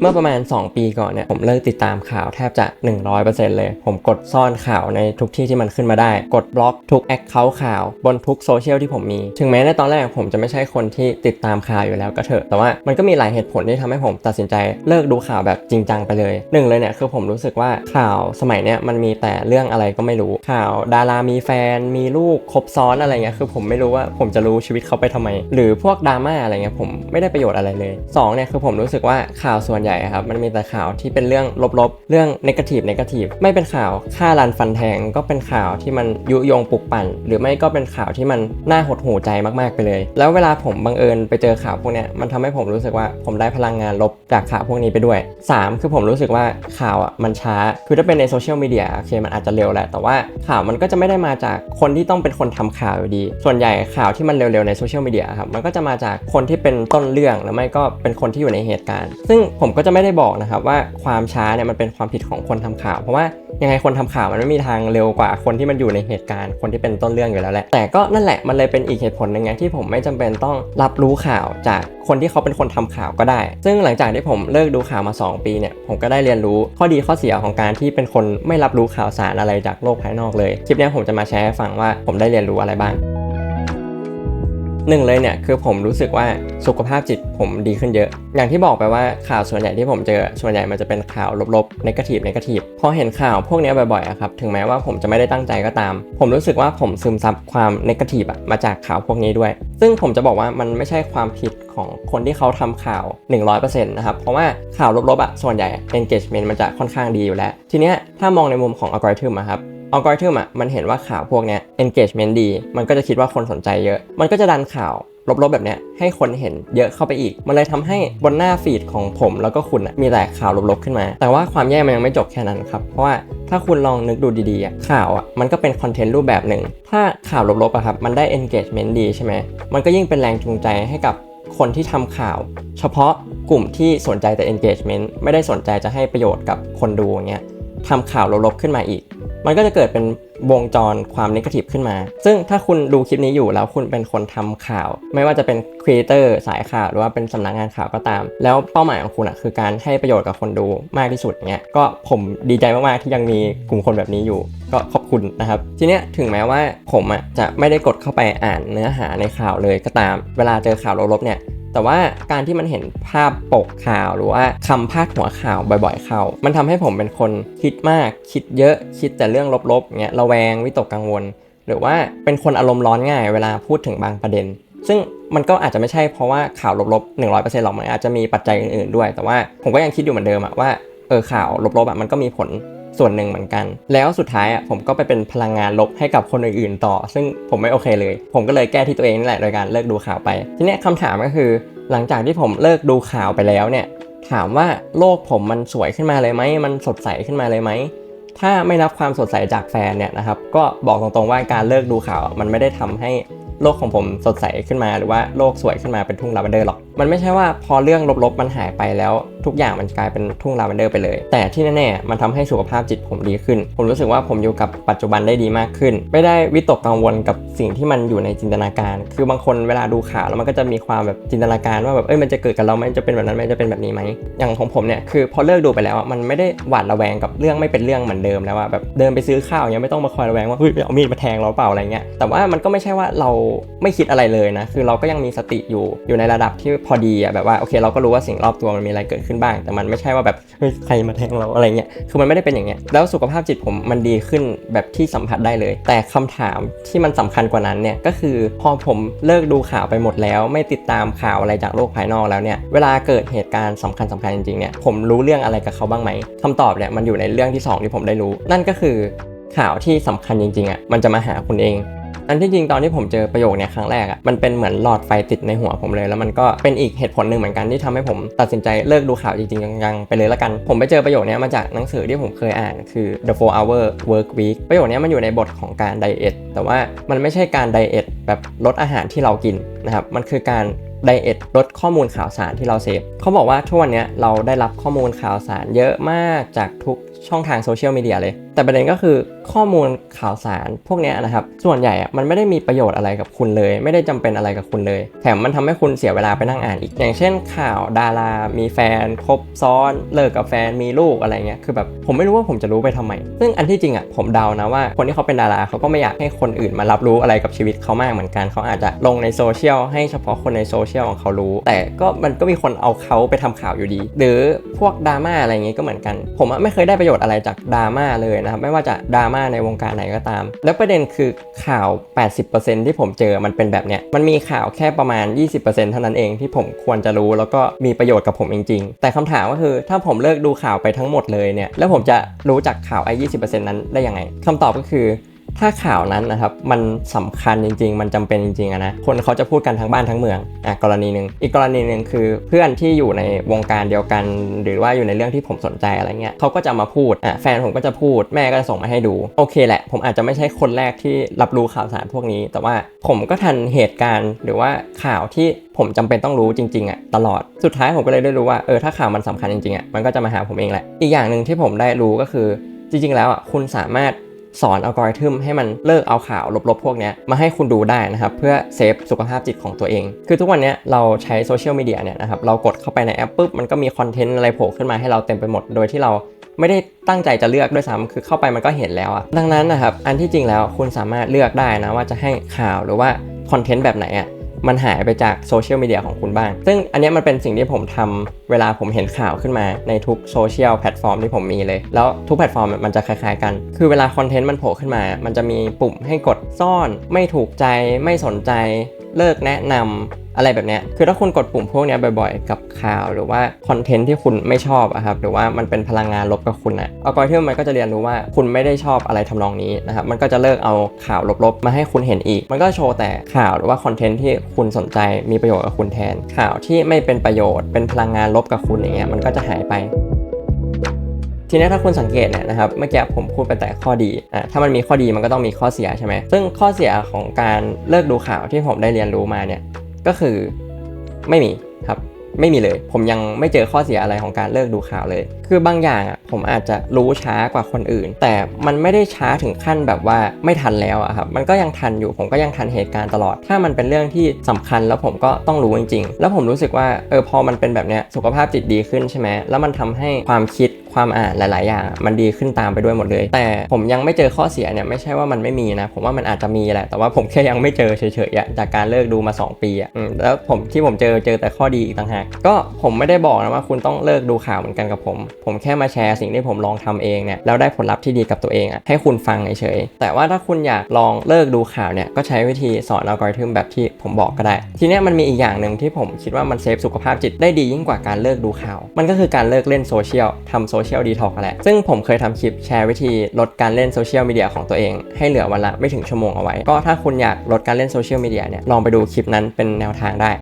เมื่อประมาณ 2 ปีก่อนเนี่ยผมเลิกติดตามข่าวแทบจะ 100%เลย ผมกดซ่อนข่าวในทุกที่ที่มันขึ้นมาได้ กดบล็อกทุกแอคเคาท์ข่าวบนทุกโซเชียลที่ผมมี ถึงแม้ในตอนแรกผมจะไม่ใช่คนที่ติดตามข่าวอยู่แล้วก็เถอะ แต่ว่ามันก็มีหลายเหตุผลที่ทำให้ผมตัดสินใจเลิกดูข่าวแบบจริงจังไปเลยหนึ่งเลยเนี่ยคือผมรู้สึกว่าข่าวสมัยเนี้ยมันมีแต่เรื่องอะไรก็ไม่รู้ข่าวดารามีแฟน มีลูกครบซ้อนอะไรเงี้ยคือผมไม่รู้ว่าผมจะรู้ชีวิตเขาไปทำไม หรือพวกดราม่าอะไรเงี้ยผมไม่ได้ประโยชน์อะไรเลยสองเนี่ยคือผมรู้สึกว่าข่าวส่วนใหญ่ครับมันมีแต่ข่าวที่เป็นเรื่องลบๆ เรื่องนกาทีฟนกาทีฟไม่เป็นข่าวฆ่ารันฟันแทงก็เป็นข่าวที่มันยุยงปลุกปั่น หรือไม่ก็เป็นข่าวที่มันน่าหดหูใจมากๆไปเลย แล้วเวลาผมบังเอิญไปเจอข่าวพวกนี้มันทำให้ผมรู้สึกว่าผมได้พลังงานลบจากข่าวพวกนี้ไปด้วยสามคือผมรู้สึกว่าข่าวอะมันช้า คือถ้าเป็นในโซเชียลมีเดียโอเคมันอาจจะเร็วแหละ แต่ว่าข่าวมันก็จะไม่ได้มาจากคนที่ต้องเป็นคนทำข่าวอยู่ดี ส่วนใหญ่ข่าวที่มันเร็วๆในโซเชียลมีเดียครับมันก็จะมาจากคนที่เป็นต้นเรื่องหรือไม่ก็เป็นคนที่อยู่ในเหตุการณ์ ซึ่งผมก็จะไม่ได้บอกนะครับว่าความช้าเนี่ยมันเป็นความผิดของคนทำข่าว เพราะว่ายังไงคนทำข่าวมันไม่มีทางเร็วกว่าคนที่มันอยู่ในเหตุการณ์คนที่เป็นต้นเรื่องอยู่แล้วแหละแต่ก็นั่นแหละมันเลยเป็นอีกเหตุผลหนึ่งไงที่ผมไม่จำเป็นต้องรับรู้ข่าวจากคนที่เขาเป็นคนทำข่าวก็ได้ ซึ่งหลังจากที่ผมเลิกดูข่าวมา 2 ปีเนี่ยผมก็ได้เรียนรู้ข้อดีข้อเสียของการที่เป็นคนไม่รับรู้ข่าวสารอะไรจากโลกภายนอกเลย คลิปนี้ผมจะมาแชร์ให้ฟังว่าผมได้เรียนรู้อะไรบ้าง หนึ่งเลยเนี่ยคือผมรู้สึกว่าสุขภาพจิตผมดีขึ้นเยอะ อย่างที่บอกไปว่าข่าวส่วนใหญ่ที่ผมเจอส่วนใหญ่มันจะเป็นข่าวลบๆในกาทีฟนกาทีฟพอเห็นข่าวพวกนี้บ่อยๆอะครับถึงแม้ว่าผมจะไม่ได้ตั้งใจก็ตาม ผมรู้สึกว่าผมซึมซับความในกาทีฟอะมาจากข่าวพวกนี้ด้วย ซึ่งผมจะบอกว่ามันไม่ใช่ความผิดของคนที่เขาทำข่าว 100%นะครับ เพราะว่าข่าวลบๆอะส่วนใหญ่ engagement มันจะค่อนข้างดีอยู่แล้ว ทีเนี้ยถ้ามองในมุมของอัลกอริทึมอะครับ อัลกอริทึมอะมันเห็นว่าข่าวพวกเนี้ย engagement ดี มันก็จะคิดว่าคนสนใจเยอะ มันก็จะดันข่าวลบๆแบบเนี้ยให้คนเห็นเยอะเข้าไปอีก มันเลยทำให้บนหน้าฟีดของผมแล้วก็คุณอะมีแต่ข่าวลบๆขึ้นมา แต่ว่าความแย่มันยังไม่จบแค่นั้นครับ เพราะว่าถ้าคุณลองนึกดูดีๆอะข่าวอะมันก็เป็นคอนเทนต์รูปแบบหนึ่ง ถ้าข่าวลบๆอะครับมันได้ engagement ดีใช่ไหม มันก็ยิ่งเป็นแรงจูงใจให้กับคนที่ทำข่าว เฉพาะกลุ่มที่สนใจแต่ engagement ไม่ได้สนใจจะให้ประโยชน์กับคนดูเงี้ยทำข่าวลบๆขึ้นมาอีก มันก็จะเกิดเป็นวงจรความนิเกทีฟขึ้นมา ซึ่งถ้าคุณดูคลิปนี้อยู่แล้วคุณเป็นคนทำข่าว ไม่ว่าจะเป็นครีเอเตอร์สายข่าวหรือว่าเป็นสำนักงานข่าวก็ตาม แล้วเป้าหมายของคุณอะคือการให้ประโยชน์กับคนดูมากที่สุดเนี้ยก็ผมดีใจมากๆที่ยังมีกลุ่มคนแบบนี้อยู่ ก็ขอบคุณนะครับ ทีเนี้ยถึงแม้ว่าผมอะจะไม่ได้กดเข้าไปอ่านเนื้อหาในข่าวเลยก็ตาม เวลาเจอข่าวลบๆเนี่ย แต่ว่าการที่มันเห็นภาพปกข่าวหรือว่าคำพาดหัวข่าวบ่อยๆ เข้า มันทำให้ผมเป็นคนคิดมากคิดเยอะคิดแต่เรื่องลบๆเงี้ยระแวงวิตกกังวล หรือว่าเป็นคนอารมณ์ร้อนง่ายเวลาพูดถึงบางประเด็น ซึ่งมันก็อาจจะไม่ใช่เพราะว่าข่าวลบๆ 100%หรอกมันอาจจะมีปัจจัยอื่นๆด้วย แต่ว่าผมก็ยังคิดอยู่เหมือนเดิมอะว่าเออข่าวลบๆอะมันก็มีผล ส่วนหนึ่งเหมือนกัน แล้วสุดท้ายอะผมก็ไปเป็นพลังงานลบให้กับคนอื่นๆต่อ ซึ่งผมไม่โอเคเลย ผมก็เลยแก้ที่ตัวเองนี่แหละโดยการเลิกดูข่าวไป ทีนี้คำถามก็คือ หลังจากที่ผมเลิกดูข่าวไปแล้วเนี่ยถามว่าโลกผมมันสวยขึ้นมาเลยไหมมันสดใสขึ้นมาเลยไหมถ้าไม่นับความสดใสจากแฟนเนี่ยนะครับก็บอกตรงๆว่าการเลิกดูข่าวมันไม่ได้ทำให้โลกของผมสดใสขึ้นมาหรือว่าโลกสวยขึ้นมาเป็นทุ่งลาเวนเดอร์หรอก มันไม่ใช่ว่าพอเรื่องลบๆมันหายไปแล้ว ทุกอย่างมันกลายเป็นทุ่งลาเวนเดอร์ไปเลย แต่ที่แน่ๆมันทำให้สุขภาพจิตผมดีขึ้น ผมรู้สึกว่าผมอยู่กับปัจจุบันได้ดีมากขึ้น ไม่ได้วิตกกังวลกับสิ่งที่มันอยู่ในจินตนาการ คือบางคนเวลาดูข่าวแล้วมันก็จะมีความแบบจินตนาการว่าแบบเอ้ยมันจะเกิดกับเราไหมจะเป็นแบบนั้นไหมจะเป็นแบบนี้ไหมอย่างของผมเนี่ยคือพอเลิกดูไปแล้วอะมันไม่ได้หวาดระแวงกับเรื่องไม่เป็นเรื่องเหมือนเดิมแล้วอะแบบเดินไปซื้อข้าวเนี่ยไม่ต้องมาคอยระแวงว่าเฮ้ยเอามีดมาแทงเราเปล่าอะไรเงี้ยแต่ว่ามันก็ไม่ใช่ว่าเราไม่คิดอะไรเลยนะคือเราก็ยังมีสติอยู่อยู่ในระดับที่พอดีอะแบบว่าโอเคเราก็รู้ว่าสิ่งรอบตัวมันมีอะไรเกิดขึ้นบ้าง แต่มันไม่ใช่ว่าแบบเฮ้ยใครมาแทงเราอะไรเงี้ยคือมันไม่ได้เป็นอย่างเงี้ยแล้วสุขภาพจิตผมมันดีขึ้นแบบที่สัมผัสได้เลย แต่คำถามที่มันสำคัญกว่านั้นเนี่ยก็คือพอผมเลิกดูข่าวไปหมดแล้ว ไม่ติดตามข่าวอะไรจากโลกภายนอกแล้วเนี่ยเวลาเกิดเหตุการณ์สำคัญสำคัญจริงๆเนี่ยผมรู้เรื่องอะไรกับเขาบ้างไหมคำตอบเนี่ยมันอยู่ในเรื่องที่สองที่ผมได้รู้ นั่นก็คือข่าวที่สำคัญจริงๆอะมันจะมาหาคุณเอง อันที่จริงตอนที่ผมเจอประโยคเนี่ยครั้งแรกอะ่ะมันเป็นเหมือนหลอดไฟติดในหัวผมเลย แล้วมันก็เป็นอีกเหตุผลหนึ่งเหมือนกันที่ทำให้ผมตัดสินใจเลิกดูข่าวจริงๆจังๆไปเลยละกัน ผมไปเจอประโยคเนี้ยมาจากหนังสือที่ผมเคยอ่านคือ The 4 Hour Work Week ประโยคเนี้ยมันอยู่ในบทของการไดเอทแต่ว่ามันไม่ใช่การไดเอทแบบลดอาหารที่เรากินนะครับมันคือการไดเอทลดข้อมูลข่าวสารที่เราเสพเขาบอกว่าทุกวันนี้เราได้รับข้อมูลข่าวสารเยอะมากจากทุกช่องทางโซเชียลมีเดียเลย แต่ประเด็นก็คือข้อมูลข่าวสารพวกนี้นะครับ ส่วนใหญ่อะมันไม่ได้มีประโยชน์อะไรกับคุณเลย ไม่ได้จำเป็นอะไรกับคุณเลย แถมมันทำให้คุณเสียเวลาไปนั่งอ่านอีก อย่างเช่น ข่าวดารา มีแฟน คบซ้อน เลิกกับแฟน มีลูกอะไรเงี้ย คือแบบผมไม่รู้ว่าผมจะรู้ไปทำไม ซึ่งอันที่จริงอะผมเดานะว่าคนที่เขาเป็นดาราเขาก็ไม่อยากให้คนอื่นมารับรู้อะไรกับชีวิตเขามากเหมือนกัน เขาอาจจะลงในโซเชียลให้เฉพาะคนในโซเชียลของเขารู้ แต่ก็มันก็มีคนเอาเขาไปทำข่าวอยู่ดี หรือพวกดราม่าอะไรเงี้ยก็เหมือนกัน ผมไม่เคยได้ประโยชน์อะไรจากดราม่าเลยนะครับไม่ว่าจะดราม่าในวงการไหนก็ตาม แล้วประเด็นคือข่าว 80%ที่ผมเจอมันเป็นแบบเนี้ยมันมีข่าวแค่ประมาณ 20%เท่านั้นเองที่ผมควรจะรู้แล้วก็มีประโยชน์กับผมจริง ๆ แต่คำถามก็คือถ้าผมเลิกดูข่าวไปทั้งหมดเลยเนี่ยแล้วผมจะรู้จักข่าวไอ้ 20%นั้นได้ยังไงคำตอบก็คือ ถ้าข่าวนั้นนะครับมันสำคัญจริง ๆ มันจำเป็นจริงๆนะคนเขาจะพูดกันทั้งบ้านทั้งเมืองอะกรณีหนึ่งอีกกรณีหนึ่งคือเพื่อนที่อยู่ในวงการเดียวกัน หรือว่าอยู่ในเรื่องที่ผมสนใจอะไรเงี้ยเขาก็จะมาพูดอะแฟนผมก็จะพูดแม่ก็จะส่งมาให้ดูโอเคแหละ ผมอาจจะไม่ใช่คนแรกที่รับรู้ข่าวสารพวกนี้ แต่ว่าผมก็ทันเหตุการณ์หรือว่าข่าวที่ผมจำเป็นต้องรู้จริงๆอะตลอดสุดท้ายผมก็เลยได้รู้ว่าเออถ้าข่าวมันสำคัญจริงๆอะมันก็จะมาหาผมเองแหละ อีกอย่างหนึ่งที่ผมได้รู้ก็คือจริงๆแล้วอะคุณสามารถ สอนอัลกอริทึมให้มันเลิกเอาข่าวลบๆ พวกนี้มาให้คุณดูได้นะครับ เพื่อเซฟสุขภาพจิตของตัวเอง คือทุกวันนี้เราใช้โซเชียลมีเดียเนี่ยนะครับเรากดเข้าไปในแอปปุ๊บมันก็มีคอนเทนต์อะไรโผล่ขึ้นมาให้เราเต็มไปหมดโดยที่เราไม่ได้ตั้งใจจะเลือกด้วยซ้ำคือเข้าไปมันก็เห็นแล้วอะดังนั้นนะครับอันที่จริงแล้วคุณสามารถเลือกได้นะว่าจะให้ข่าวหรือว่าคอนเทนต์แบบไหนอะ มันหายไปจากโซเชียลมีเดียของคุณบ้าง ซึ่งอันนี้มันเป็นสิ่งที่ผมทำเวลาผมเห็นข่าวขึ้นมาในทุกโซเชียลแพลตฟอร์มที่ผมมีเลย แล้วทุกแพลตฟอร์มมันจะคล้ายๆกัน คือเวลาคอนเทนต์มันโผล่ขึ้นมา มันจะมีปุ่มให้กดซ่อน ไม่ถูกใจ ไม่สนใจ เลิกแนะนำ อะไรแบบเนี้ยคือถ้าคุณกดปุ่มพวกนี้บ่อยๆ กับข่าวหรือว่าคอนเทนต์ที่คุณไม่ชอบอะครับหรือว่ามันเป็นพลังงานลบกับคุณอะอัลกอริทึมมันก็จะเรียนรู้ว่าคุณไม่ได้ชอบอะไรทำนองนี้นะครับมันก็จะเลิกเอาข่าวลบๆ มาให้คุณเห็นอีก มันก็โชว์แต่ข่าวหรือว่าคอนเทนต์ที่คุณสนใจมีประโยชน์กับคุณแทน ข่าวที่ไม่เป็นประโยชน์ เป็นพลังงานลบกับคุณอย่างเงี้ยมันก็จะหายไปทีนี้ถ้าคุณสังเกตเนี่ยนะครับเมื่อกี้ผมพูดไปแต่ข้อดีอะถ้ามันมีข้อดีมันก็ต้องมีข้อเสียใช่ไหมซึ่งข้อเสียของการเลิกดูข่าวที่ผมได้เรียนรู้มาเนี่ย ก็คือไม่มีครับไม่มีเลย ผมยังไม่เจอข้อเสียอะไรของการเลิกดูข่าวเลย คือบางอย่างอะผมอาจจะรู้ช้ากว่าคนอื่น แต่มันไม่ได้ช้าถึงขั้นแบบว่าไม่ทันแล้วอะครับมันก็ยังทันอยู่ผมก็ยังทันเหตุการณ์ตลอด ถ้ามันเป็นเรื่องที่สำคัญแล้วผมก็ต้องรู้จริง ๆ แล้วผมรู้สึกว่าเออพอมันเป็นแบบเนี้ยสุขภาพจิตดีขึ้นใช่ไหมแล้วมันทำให้ความคิด ความอ่านหลาย ๆ อย่าง มันดีขึ้นตามไปด้วยหมดเลย แต่ผมยังไม่เจอข้อเสียเนี่ยไม่ใช่ว่ามันไม่มีนะ ผมว่ามันอาจจะมีแหละ แต่ว่าผมแค่ยังไม่เจอเฉยๆจากการเลิกดูมา 2 ปีอะแล้วผมที่ผมเจอเจอแต่ข้อดีอีกต่างหาก ก็ผมไม่ได้บอกนะว่าคุณต้องเลิกดูข่าวเหมือนกันกับผม ผมแค่มาแชร์สิ่งที่ผมลองทำเองเนี่ยแล้วได้ผลลัพธ์ที่ดีกับตัวเองอะให้คุณฟังเฉยๆแต่ว่าถ้าคุณอยากลองเลิกดูข่าวเนี่ยก็ใช้วิธีสอนอัลกอริทึมแบบที่ผมบอกก็ได้ ทีนี้มันมีอีกอย่างหนึ่งที่ผมคิดว่ามันเซฟสุขภาพจิตได้ดียิ่งกว่าการเลิกดูข่าว มันก็คือการเลิกเล่นโซเชียลทำโซเชียลดีท็อกแหละ ซึ่งผมเคยทำคลิปแชร์วิธีลดการเล่นโซเชียลมีเดียของตัวเอง ให้เหลือวันละไม่ถึงชั่วโมงเอาไว้ ก็ถ้าคุณอยากลดการเล่นโซเชียลมีเดียเนี่ยลองไปดูคลิปนั้นเป็นแนวทางได้